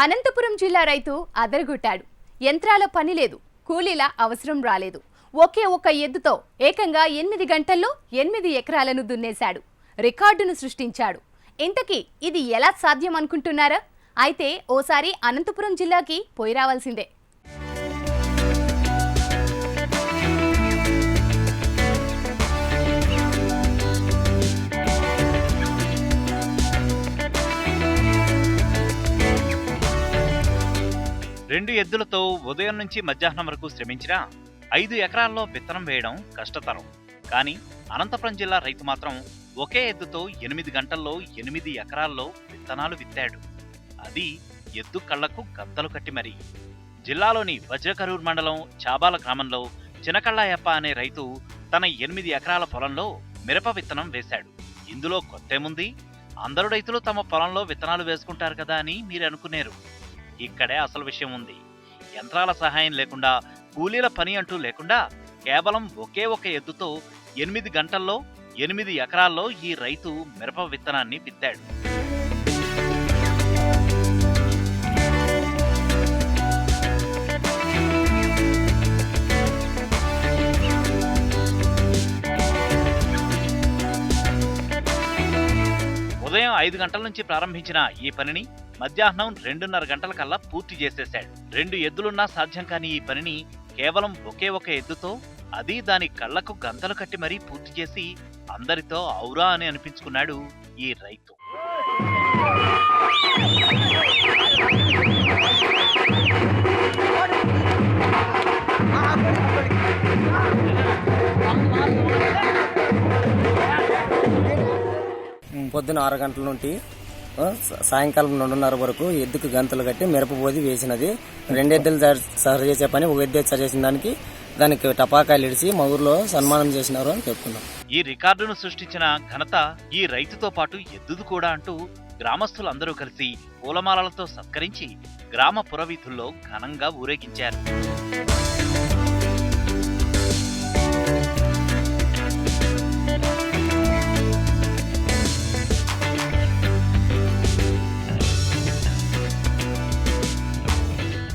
అనంతపురం జిల్లా రైతు అదరగొట్టాడు. యంత్రాల పని లేదు కూలీల అవసరం రాలేదు. ఒకే ఒక్క ఎద్దుతో ఏకంగా ఎనిమిది గంటల్లో ఎనిమిది ఎకరాలను దున్నేశాడు. రికార్డును సృష్టించాడు. ఇంతకీ ఇది ఎలా సాధ్యం అనుకుంటున్నారా? అయితే ఓసారి అనంతపురం జిల్లాకి పోయి రావాల్సిందే. రెండు ఎద్దులతో ఉదయం నుంచి మధ్యాహ్నం వరకు శ్రమించినా ఐదు ఎకరాల్లో విత్తనం వేయడం కష్టతరం. కానీ అనంతపురం జిల్లా రైతు మాత్రం ఒకే ఎద్దుతో ఎనిమిది గంటల్లో ఎనిమిది ఎకరాల్లో విత్తనాలు విత్తాడు. అది ఎద్దు కళ్ళకు గద్దలు కట్టి మరి. జిల్లాలోని వజ్రకరూర్ మండలం చాబాల గ్రామంలో చినకళ్ళాయప్ప అనే రైతు తన ఎనిమిది ఎకరాల పొలంలో మిరప విత్తనం వేశాడు. ఇందులో కొత్తేముంది అందరు రైతులు తమ పొలంలో విత్తనాలు వేసుకుంటారు కదా అని మీరు అనుకునేరు ఇక్కడే అసలు విషయం ఉంది. యంత్రాల సహాయం లేకుండా కూలీల పని అంటూ లేకుండా కేవలం ఒకే ఒక ఎద్దుతో ఎనిమిది గంటల్లో ఎనిమిది ఎకరాల్లో ఈ రైతు మిరప విత్తనాన్ని విత్తాడు. ఉదయం ఐదు గంటల నుంచి ప్రారంభించిన ఈ పనిని మధ్యాహ్నం రెండున్నర గంటల కల్లా పూర్తి చేసేశాడు. రెండు ఎద్దులున్నా సాధ్యం కాని ఈ పనిని కేవలం ఒకే ఒక ఎద్దుతో అది దాని కళ్ళకు గంతలు కట్టి మరీ పూర్తి చేసి అందరితో ఔరా అని అనిపించుకున్నాడు ఈ రైతు. పొద్దున ఆరు గంటల నుండి సాయంకాలం రెండున్నర వరకు ఎద్దుకు గంతలు కట్టి మిరప పోది వేసినది. రెండు ఎద్దులు సరి- సరి చేసే పని ఒక ఎద్దు సరి చేసిన దానికి దానికి టపాకాయలు ఇడిచి మా ఊర్లో సన్మానం చేసినారు అని చెప్తున్నాం ఈ రికార్డును సృష్టించిన ఘనత ఈ రైతుతో పాటు ఎద్దుదు కూడా అంటూ గ్రామస్తులందరూ కలిసి పూలమాలలతో సత్కరించి గ్రామ పురవీధుల్లో ఘనంగా ఊరేగించారు.